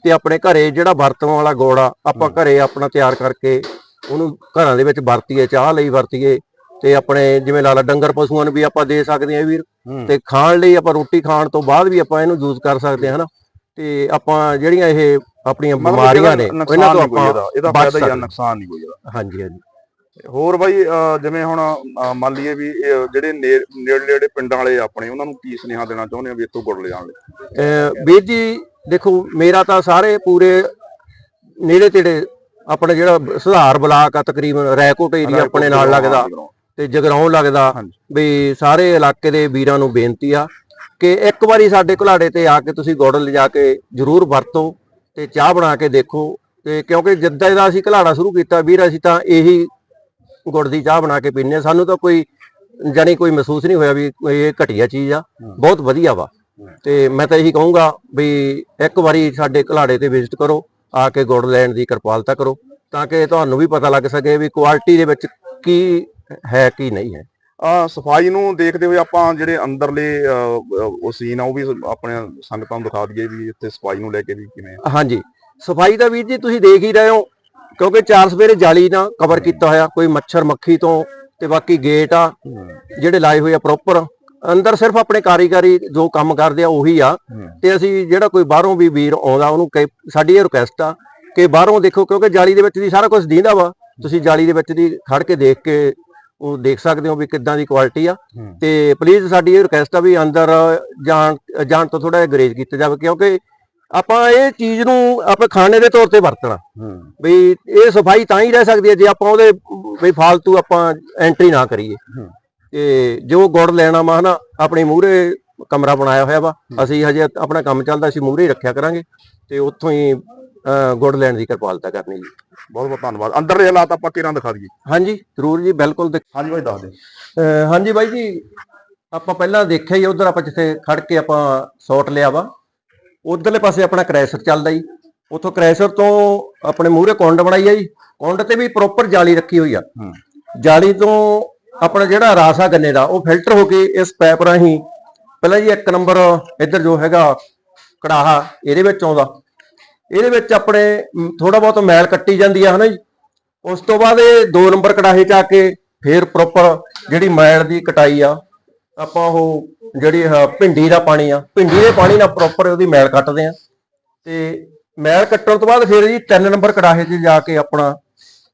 ਤੇ ਆਪਣੇ ਘਰੇ ਜਿਹੜਾ ਵਰਤੋਂ ਵਾਲਾ ਗੁੜ ਆਪਾਂ ਘਰੇ ਆਪਣਾ ਤਿਆਰ ਕਰਕੇ ਉਹਨੂੰ ਘਰਾਂ ਦੇ ਵਿੱਚ ਵਰਤੀਏ ਚਾਹ ਲਈ ਵਰਤੀਏ ਤੇ ਆਪਣੇ ਜਿਵੇਂ ਲਾ ਲਾ ਡੰਗਰ ਪਸ਼ੂਆਂ ਨੂੰ ਵੀ ਆਪਾਂ ਦੇ ਸਕਦੇ ਆ ਵੀਰ। ਤੇ ਖਾਣ ਲਈ ਆਪਾਂ ਰੋਟੀ ਖਾਣ ਤੋਂ ਬਾਅਦ ਵੀ ਆਪਾਂ ਇਹਨੂੰ ਯੂਜ਼ ਕਰ ਸਕਦੇ ਹਾਂ ਹਨਾ ਤੇ ਆਪਾਂ ਜਿਹੜੀਆਂ ਇਹ ਆਪਣੀਆਂ ਬਿਮਾਰੀਆਂ ਨੇ ਇਹਨਾਂ ਤੋਂ ਆਪਾਂ ਇਹਦਾ ਫਾਇਦਾ ਸਕਦੇ। ਨੁਕਸਾਨ ਨਹੀਂ ਕੋਈ ਹਾਂਜੀ ਹਾਂਜੀ ਹੋਰ ਬਾਈ ਜਿਵੇਂ ਹੁਣ ਮੰਨ ਲਈਏ ਵੀ ਜਿਹੜੇ ਨੇੜ- ਨੇੜੇ ਪਿੰਡਾਂ ਵਾਲੇ ਆਪਣੇ ਉਹਨਾਂ ਨੂੰ ਕੀ ਸੁਨੇਹਾ ਦੇਣਾ ਚਾਹੁੰਦੇ ਆ ਵੀ ਇੱਥੋਂ ਗੁੜ ਲਿਜਾਣ ਲਈ ਵੀਰ ਜੀ ਦੇਖੋ ਮੇਰਾ ਤਾਂ ਸਾਰੇ ਪੂਰੇ ਨੇੜੇ ਤੇੜੇ ਆਪਣੇ ਜਿਹੜਾ ਸੁਧਾਰ ਬਲਾਕ ਆ ਤਕਰੀਬਨ ਰੈਕੋਟ ਏਰੀਆ ਆਪਣੇ ਨਾਲ ਲੱਗਦਾ ਤੇ ਜਗਰਾਉਂ ਲੱਗਦਾ। ਵੀ ਸਾਰੇ ਇਲਾਕੇ ਦੇ ਵੀਰਾਂ ਨੂੰ ਬੇਨਤੀ ਆ ਕਿ ਇੱਕ ਵਾਰੀ ਸਾਡੇ ਘੁਲਾੜੇ ਤੇ ਆ ਕੇ ਤੁਸੀਂ ਗੁੜ ਲਿਜਾ ਕੇ ਜ਼ਰੂਰ ਵਰਤੋ ਤੇ ਚਾਹ ਬਣਾ ਕੇ ਦੇਖੋ ਤੇ ਕਿਉਂਕਿ ਜਿੱਦਾਂ ਦਾ ਅਸੀਂ ਘੁਲਾੜਾ ਸ਼ੁਰੂ ਕੀਤਾ ਵੀਰ ਅਸੀਂ ਤਾਂ ਇਹੀ ਗੁੜ ਦੀ ਚਾਹ ਬਣਾ ਕੇ ਪੀਂਦੇ ਹਾਂ। ਸਾਨੂੰ ਤਾਂ ਕੋਈ ਜਾਨੀ ਕੋਈ ਮਹਿਸੂਸ ਨਹੀਂ ਹੋਇਆ ਵੀ ਕੋਈ ਇਹ ਘਟੀਆ ਚੀਜ਼ ਆ। ਬਹੁਤ ਵਧੀਆ ਵਾ। ਤੇ ਮੈਂ ਤਾਂ ਇਹੀ ਕਹੂੰਗਾ ਵੀ ਇੱਕ ਵਾਰੀ ਸਾਡੇ ਘੁਲਾੜੇ ਤੇ ਵਿਜ਼ਿਟ ਕਰੋ ਆ ਕੇ ਗੁੜ ਲੈਣ ਦੀ ਕਿਰਪਾਲਤਾ ਕਰੋ ਤਾਂ ਕਿ ਤੁਹਾਨੂੰ ਵੀ ਪਤਾ ਲੱਗ ਸਕੇ ਵੀ ਕੁਆਲਿਟੀ ਦੇ ਵਿੱਚ ਕੀ ਹੈ ਕੀ ਨਹੀਂ ਹੈ। ਆ ਸਫ਼ਾਈ ਨੂੰ ਦੇਖਦੇ ਹੋਏ ਆਪਾਂ ਜਿਹੜੇ ਅੰਦਰਲੇ ਉਹ ਸੀਨ ਆ ਉਹ ਵੀ ਆਪਣੇ ਸੰਗਤਾਂ ਨੂੰ ਦਿਖਾ ਦਈਏ ਵੀ ਇੱਥੇ ਸਫ਼ਾਈ ਨੂੰ ਲੈ ਕੇ ਵੀ ਕਿਵੇਂ ਹਾਂਜੀ। ਸਫ਼ਾਈ ਦਾ ਵੀਰ ਜੀ ਤੁਸੀਂ ਦੇਖ ਹੀ ਰਹੇ ਹੋ ਕਿਉਂਕਿ ਚਾਰ ਸਵੇਰੇ ਜਾਲੀ ਨਾਲ ਕਵਰ ਕੀਤਾ ਹੋਇਆ ਕੋਈ ਮੱਛਰ ਮੱਖੀ ਤੋਂ ਤੇ ਬਾਕੀ ਗੇਟ ਆ ਜਿਹੜੇ ਲਾਏ ਹੋਏ ਆ ਪ੍ਰੋਪਰ ਅੰਦਰ ਸਿਰਫ ਆਪਣੇ ਕਾਰੀਗਰੀ ਜੋ ਕੰਮ ਕਰਦੇ ਆ ਉਹੀ ਆ। ਤੇ ਅਸੀਂ ਜਿਹੜਾ ਕੋਈ ਬਾਹਰੋਂ ਵੀ ਵੀਰ ਆਉਂਦਾ ਉਹਨੂੰ ਸਾਡੀ ਇਹ ਰਿਕੁਐਸਟ ਆ ਕਿ ਬਾਹਰੋਂ ਦੇਖੋ ਕਿਉਂਕਿ ਜਾਲੀ ਦੇ ਵਿੱਚ ਦੀ ਸਾਰਾ ਕੁਝ ਦੀਂਦਾ ਵਾ। ਤੁਸੀਂ ਜਾਲੀ ਦੇ ਵਿੱਚ ਦੀ ਖੜ ਕੇ ਦੇਖ ਕੇ ਉਹ ਦੇਖ ਸਕਦੇ ਹੋ ਵੀ ਕਿੱਦਾਂ ਦੀ ਕੁਆਲਿਟੀ ਆ। ਤੇ ਪਲੀਜ਼ ਸਾਡੀ ਇਹ ਰਿਕੁਐਸਟ ਆ ਵੀ ਅੰਦਰ ਜਾਣ ਜਾਣ ਤੋਂ ਥੋੜਾ ਜਿਹਾ ਗਰੇਜ ਕੀਤਾ ਜਾਵੇ ਕਿਉਂਕਿ ਆਪਾਂ ਇਹ ਚੀਜ਼ ਨੂੰ ਆਪਾਂ ਖਾਣੇ ਦੇ ਤੌਰ ਤੇ ਵਰਤਣਾ। ਵੀ ਇਹ ਸਫ਼ਾਈ ਤਾਂ ਹੀ ਰਹਿ ਸਕਦੀ ਹੈ ਜੇ ਆਪਾਂ ਉਹਦੇ ਵੀ ਫਾਲਤੂ ਆਪਾਂ ਐਂਟਰੀ ਨਾ ਕਰੀਏ। ਤੇ ਜੋ ਗੁੜ ਲੈਣਾ ਵਾ ਹਨਾ ਆਪਣੀ ਮੂਹਰੇ ਕਮਰਾ ਬਣਾਇਆ ਹੋਇਆ ਵਾ ਅਸੀਂ ਹਜੇ ਆਪਣਾ ਕੰਮ ਚੱਲਦਾ ਅਸੀਂ ਮੂਹਰੇ ਹੀ ਰੱਖਿਆ ਕਰਾਂਗੇ ਤੇ ਉੱਥੋਂ ਹੀ ਗੁੜ ਲੈਣ ਦੀ ਕਿਰਪਾਲਤਾ ਕਰਨੀ ਜੀ। ਬਹੁਤ ਬਹੁਤ ਧੰਨਵਾਦ। ਅੰਦਰਲੇ ਹਾਲਾਤ ਆਪਾਂ ਕਿਰਾਂ ਦਿਖਾ ਦਈਏ? ਹਾਂਜੀ ਜ਼ਰੂਰ ਜੀ ਬਿਲਕੁਲ ਹਾਂਜੀ ਬਾਈ ਦੱਸ ਦੇ ਹਾਂਜੀ ਬਾਈ ਜੀ ਆਪਾਂ ਪਹਿਲਾਂ ਦੇਖਿਆ ਹੀ ਉਧਰ ਆਪਾਂ ਜਿੱਥੇ ਖੜ ਕੇ ਆਪਾਂ ਸ਼ਾਟ ਲਿਆ ਵਾ। ਉਧਰਲੇ ਪਾਸੇ ਆਪਣਾ ਕ੍ਰੈਸ਼ਰ ਚੱਲਦਾ ਜੀ। ਉੱਥੋਂ ਕ੍ਰੈਸ਼ਰ ਤੋਂ ਆਪਣੇ ਮੂਹਰੇ ਕੁੰਡ ਬਣਾਈ ਆ ਜੀ। ਕੁੰਡ ਤੇ ਵੀ ਪ੍ਰੋਪਰ ਜਾਲੀ ਰੱਖੀ ਹੋਈ ਆ। ਜਾਲੀ ਤੋਂ ਆਪਣਾ ਜਿਹੜਾ ਰਸ ਗੰਨੇ ਦਾ ਉਹ ਫਿਲਟਰ ਹੋ ਕੇ ਇਸ ਪਾਈਪ ਰਾਹੀਂ ਪਹਿਲਾਂ ਜੀ ਇੱਕ ਨੰਬਰ ਇੱਧਰ ਜੋ ਹੈਗਾ ਕੜਾਹਾ ਇਹਦੇ ਵਿੱਚ ਆਉਂਦਾ। ਇਹਦੇ ਵਿੱਚ ਆਪਣੇ ਥੋੜਾ ਬਹੁਤ ਮੈਲ ਕੱਟੀ ਜਾਂਦੀ ਆ ਹਨਾ ਜੀ। ਉਸ ਤੋਂ ਬਾਅਦ ਇਹ ਦੋ ਨੰਬਰ ਕੜਾਹੇ ਚ ਆ ਕੇ ਫਿਰ ਪ੍ਰੋਪਰ ਜਿਹੜੀ ਮੈਲ ਦੀ ਕਟਾਈ ਆ ਆਪਾਂ ਉਹ ਜਿਹੜੀ ਭਿੰਡੀ ਦਾ ਪਾਣੀ ਆ ਭਿੰਡੀ ਦੇ ਪਾਣੀ ਨਾਲ ਪ੍ਰੋਪਰ ਉਹਦੀ ਮੈਲ ਕੱਟਦੇ ਆ। ਤੇ ਮੈਲ ਕੱਟਣ ਤੋਂ ਬਾਅਦ ਫਿਰ ਜੀ 3 ਨੰਬਰ ਕੜਾਹੇ 'ਚ ਜਾ ਕੇ ਆਪਣਾ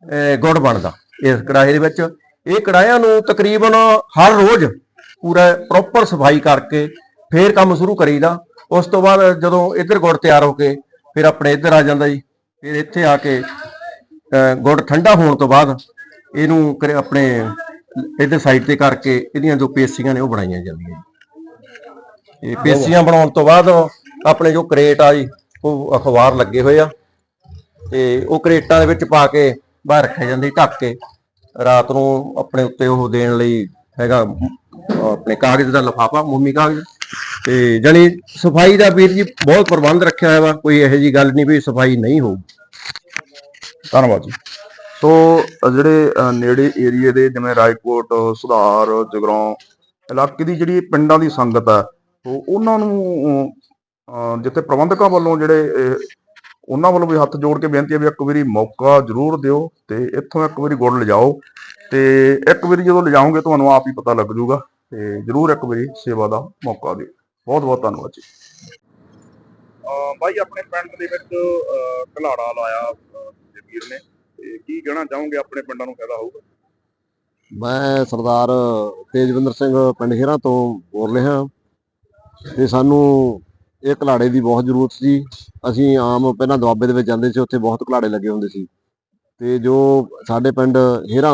ਅਹ, ਗੁੜ ਬਣਦਾ ਇਸ ਕੜਾਹੇ ਦੇ ਵਿੱਚ। ਇਹ ਕੜਾਹਿਆਂ ਨੂੰ ਤਕਰੀਬਨ ਹਰ ਰੋਜ਼ ਪੂਰਾ ਪ੍ਰੋਪਰ ਸਫ਼ਾਈ ਕਰਕੇ ਫਿਰ ਕੰਮ ਸ਼ੁਰੂ ਕਰੀਦਾ। ਉਸ ਤੋਂ ਬਾਅਦ ਜਦੋਂ ਇੱਧਰ ਗੁੜ ਤਿਆਰ ਹੋ ਕੇ ਫਿਰ ਆਪਣੇ ਇੱਧਰ ਆ ਜਾਂਦਾ ਜੀ। ਫਿਰ ਇੱਥੇ ਆ ਕੇ ਅਹ, ਗੁੜ ਠੰਡਾ ਹੋਣ ਤੋਂ ਬਾਅਦ ਇਹਨੂੰ ਕਰੇ- ਆਪਣੇ ਇਹਦੇ ਸਾਈਡ ਤੇ ਕਰਕੇ ਇਹਦੀਆਂ ਜੋ ਪੇਸੀਆਂ ਨੇ ਉਹ ਬਣਾਈਆਂ ਜਾਂਦੀਆਂ ਜੀ। ਇਹ ਪੇਸੀਆਂ ਬਣਾਉਣ ਤੋਂ ਬਾਅਦ ਆਪਣੇ ਜੋ ਕਰੇਟ ਆ ਜੀ, ਉਹ ਅਖਬਾਰ ਲੱਗੇ ਹੋਏ ਆ ਤੇ ਉਹ ਕਰੇਟਾਂ ਦੇ ਵਿੱਚ ਪਾ ਕੇ ਬਾਹਰ ਰੱਖਿਆ ਜਾਂਦੀ ਢੱਕ ਕੇ। ਰਾਤ ਨੂੰ ਆਪਣੇ ਉੱਤੇ ਉਹ ਦੇਣ ਲਈ ਹੈਗਾ ਆਪਣੇ ਕਾਗਜ਼ ਦਾ ਲਫਾਫਾ, ਮੋਮੀ ਕਾਗਜ਼। ਤੇ ਜਣੀ ਸਫ਼ਾਈ ਦਾ ਵੀਰ ਜੀ ਬਹੁਤ ਪ੍ਰਬੰਧ ਰੱਖਿਆ ਹੋਇਆ ਵਾ, ਕੋਈ ਇਹੋ ਜੀ ਗੱਲ ਨਹੀਂ ਵੀ ਸਫ਼ਾਈ ਨਹੀਂ ਹੋਊ। ਧੰਨਵਾਦ ਜੀ। ਸੋ ਅ, ਜਿਹੜੇ ਅ, ਨੇੜੇ ਏਰੀਏ ਦੇ ਜਿਵੇਂ ਰਾਏਕੋਟ ਸੁਧਾਰ ਜਗਰਾਉਂ ਇਲਾਕੇ ਦੀ ਜਿਹੜੀ ਪਿੰਡਾਂ ਦੀ ਸੰਗਤ ਹੈ ਉਹ ਉਹਨਾਂ ਨੂੰ ਅ, ਜਿੱਥੇ ਪ੍ਰਬੰਧਕਾਂ ਵੱਲੋਂ ਜਿਹੜੇ ਇਹ, ਉਹਨਾਂ ਵੱਲੋਂ ਵੀ ਹੱਥ ਜੋੜ ਕੇ ਬੇਨਤੀ ਹੈ ਵੀ ਇੱਕ ਵਾਰੀ ਮੌਕਾ ਜ਼ਰੂਰ ਦਿਓ ਤੇ ਇੱਥੋਂ ਇੱਕ ਵਾਰੀ ਗੁੜ ਲਿਜਾਓ ਤੇ ਇੱਕ ਵਾਰੀ ਜਦੋਂ ਲਿਜਾਓਗੇ ਤੁਹਾਨੂੰ ਆਪ ਹੀ ਪਤਾ ਲੱਗ ਜਾਊਗਾ ਤੇ ਜ਼ਰੂਰ ਇੱਕ ਵਾਰੀ ਸੇਵਾ ਦਾ ਮੌਕਾ ਦਿਓ। ਬਹੁਤ ਬਹੁਤ ਧੰਨਵਾਦ ਜੀ। ਬਾਈ ਆਪਣੇ ਪਿੰਡ ਦੇ ਵਿੱਚ ਅਹ ਘਲਾੜਾ ਲਾਇਆ ਵੀਰ ਨੇ। ਤੇ ਕੀ ਕਹਿਣਾ ਚਾਹੋਗੇ ਆਪਣੇ ਪਿੰਡਾਂ ਨੂੰ ਫਾਇਦਾ ਹੋਊਗਾ? ਮੈਂ ਸਰਦਾਰ ਤੇਜਵਿੰਦਰ ਸਿੰਘ ਪਿੰਡ ਹੇਰਾਂ ਤੋਂ ਬੋਲ ਰਿਹਾ ਤੇ ਸਾਨੂੰ ਇਹ ਘਲਾੜੇ ਦੀ ਬਹੁਤ ਜ਼ਰੂਰਤ ਸੀ। ਅਸੀਂ ਆਮ ਪਹਿਲਾਂ ਦੁਆਬੇ ਦੇ ਵਿੱਚ ਜਾਂਦੇ ਸੀ, ਉੱਥੇ ਬਹੁਤ ਘਲਾੜੇ ਲੱਗੇ ਹੁੰਦੇ ਸੀ। ਤੇ ਜੋ ਸਾਡੇ ਪਿੰਡ ਹੇਰਾਂ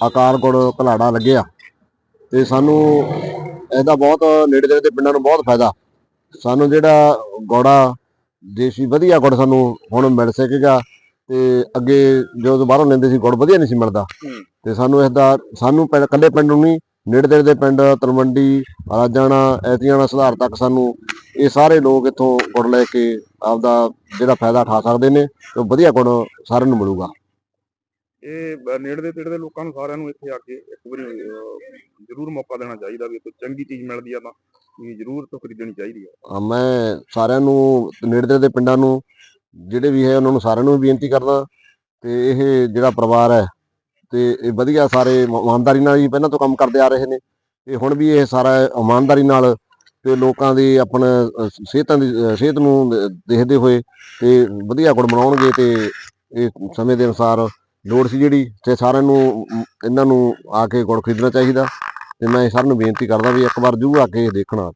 ਆਕਾਰਗੁੜ ਘਲਾੜਾ ਲੱਗਿਆ ਤੇ ਸਾਨੂੰ ਇਹਦਾ ਬਹੁਤ ਨੇੜੇ ਦੇ ਪਿੰਡਾਂ ਨੂੰ ਬਹੁਤ ਫਾਇਦਾ। ਸਾਨੂੰ ਜਿਹੜਾ ਗੋੜਾ ਦੇਸੀ ਵਧੀਆ ਗੁੜ ਸਾਨੂੰ ਹੁਣ ਮਿਲ ਸਕੇਗਾ। ਤੇ ਅੱਗੇ ਜਦੋਂ ਬਾਹਰੋਂ ਲੈਂਦੇ ਸੀ ਗੁੜ ਵਧੀਆ ਨਹੀਂ ਸੀ ਮਿਲਦਾ। ਤੇ ਸਾਨੂੰ ਇਸ ਦਾ ਸਾਨੂੰ ਪਿੰਡ ਇਕੱਲੇ ਪਿੰਡ ਨੂੰ ਨਹੀਂ ਨੇੜੇ ਤੇੜੇ ਦੇ ਪਿੰਡ ਤਲਵੰਡੀ ਰਾਜਾਣਾ ਐਤੀਆਣਾ ਸੁਧਾਰ ਤੱਕ ਸਾਨੂੰ ਇਹ ਸਾਰੇ ਲੋਕ ਇੱਥੋਂ ਗੁੜ ਲੈ ਕੇ ਆਪਦਾ ਜਿਹੜਾ ਫਾਇਦਾ ਉਠਾ ਸਕਦੇ ਨੇ ਤੇ ਵਧੀਆ ਗੁੜ ਸਾਰਿਆਂ ਨੂੰ ਮਿਲੂਗਾ। ਇਹ ਬ- ਨੇੜੇ ਦੇ ਤੇੜੇ ਦੇ ਲੋਕਾਂ ਨੂੰ ਸਾਰਿਆਂ ਨੂੰ ਇੱਥੇ ਆ ਕੇ ਇੱਕ ਵਾਰੀ ਅਹ, ਜ਼ਰੂਰ ਮੌਕਾ ਦੇਣਾ ਚਾਹੀਦਾ ਵੀ ਕੋਈ ਚੰਗੀ ਚੀਜ਼ ਮਿਲਦੀ ਆ ਤਾਂ ਵੀ ਜ਼ਰੂਰ ਤੋਂ ਖਰੀਦਣੀ ਚਾਹੀਦੀ ਆ। ਅਹ ਮੈਂ ਸਾਰਿਆਂ ਨੂੰ ਨੇੜੇ ਤੇੜੇ ਦੇ ਪਿੰਡਾਂ ਨੂੰ ਜਿਹੜੇ ਵੀ ਹੈ ਉਹਨਾਂ ਨੂੰ ਸਾਰਿਆਂ ਨੂੰ ਬੇਨਤੀ ਕਰਦਾ ਤੇ ਇਹ ਜਿਹੜਾ ਪਰਿਵਾਰ ਹੈ ਤੇ ਇਹ ਵਧੀਆ ਸਾਰੇ ਇਮਾਨਦਾਰੀ ਨਾਲ ਹੀ ਪਹਿਲਾਂ ਤੋਂ ਕੰਮ ਕਰਦੇ ਆ ਰਹੇ ਨੇ। ਤੇ ਹੁਣ ਵੀ ਇਹ ਸਾਰਾ ਇਮਾਨਦਾਰੀ ਨਾਲ ਤੇ ਲੋਕਾਂ ਦੀ ਆਪਣਾ ਸਿਹਤਾਂ ਦੀ ਸਿਹਤ ਨੂੰ ਦੇਖਦੇ ਹੋਏ ਤੇ ਵਧੀਆ ਗੁੜ ਬਣਾਉਣਗੇ ਤੇ ਇਹ ਸਮੇਂ ਦੇ ਅਨੁਸਾਰ ਲੋੜ ਸੀ ਜਿਹੜੀ ਤੇ ਸਾਰਿਆਂ ਨੂੰ ਇਹਨਾਂ ਨੂੰ ਆ ਕੇ ਗੁੜ ਖਰੀਦਣਾ ਚਾਹੀਦਾ ਤੇ ਮੈਂ ਸਾਰਿਆਂ ਨੂੰ ਬੇਨਤੀ ਕਰਦਾ ਵੀ ਇੱਕ ਵਾਰ ਜੂ ਆ ਕੇ ਦੇਖਣਾ